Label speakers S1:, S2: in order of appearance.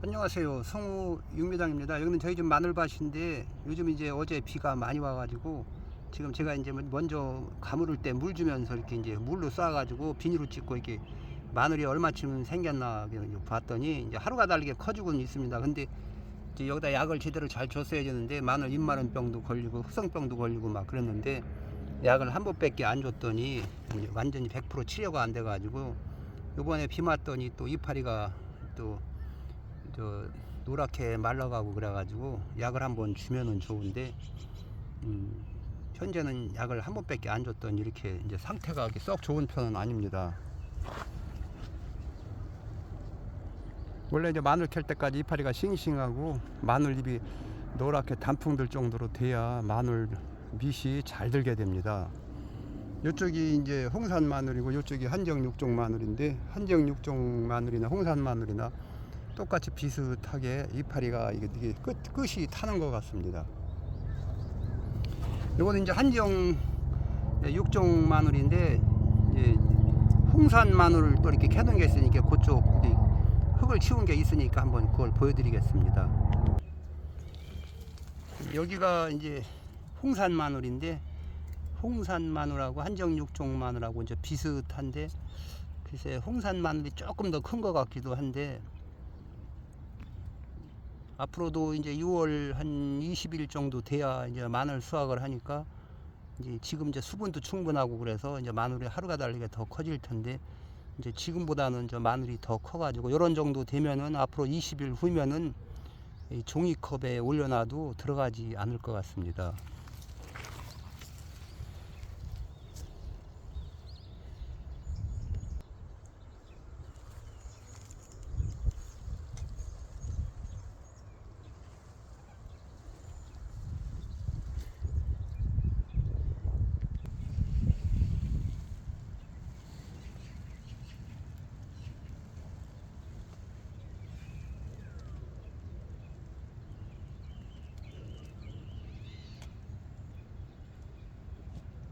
S1: 안녕하세요. 성우 육미당입니다. 여기는 저희 집 마늘밭인데 요즘 이제 어제 비가 많이 와가지고 지금 제가 이제 먼저 가물을 때물 주면서 이렇게 이제 물로 쏴가지고 비닐로 찍고 이렇게 마늘이 얼마쯤 생겼나 봤더니 이제 하루가 다르게 커지고는 있습니다. 근데 이제 여기다 약을 제대로 잘 줬어야 되는데 마늘 잎마른병도 걸리고 흑성병도 걸리고 막 그랬는데 약을 한 번밖에 안 줬더니 완전히 100% 치료가 안 돼가지고 요번에 비 맞더니 또 이파리가 또 저 노랗게 말라가고 그래가지고 약을 한번 주면은 좋은데 음, 현재는 약을 한 번밖에 안 줬더니 이렇게 이제 상태가 썩 좋은 편은 아닙니다. 원래 이제 마늘 캘 때까지 이파리가 싱싱하고 마늘 잎이 노랗게 단풍 들 정도로 돼야 마늘 밑이 잘 들게 됩니다. 이쪽이 이제 홍산 마늘이고 이쪽이 한정 육종 마늘인데 한정 육종 마늘이나 홍산 마늘이나 똑같이 비슷하게 이파리가 이게, 끝, 끝이 타는 것 같습니다. 이거는 이제 한정 육종 마늘인데 홍산 마늘을 또 이렇게 캐는 게 있으니까 그쪽 흙을 치운 게 있으니까 한번 그걸 보여드리겠습니다. 여기가 이제 홍산 마늘인데 홍산 마늘하고 한정 육종 마늘하고 이제 비슷한데 글쎄 홍산 마늘이 조금 더 큰 것 같기도 한데 앞으로도 이제 6월 한 20일 정도 돼야 이제 마늘 수확을 하니까 이제 지금 이제 수분도 충분하고 그래서 이제 마늘이 하루가 다르게 더 커질 텐데 이제 지금보다는 저 마늘이 더 커가지고 이런 정도 되면은 앞으로 20일 후면은 이 종이컵에 올려놔도 들어가지 않을 것 같습니다.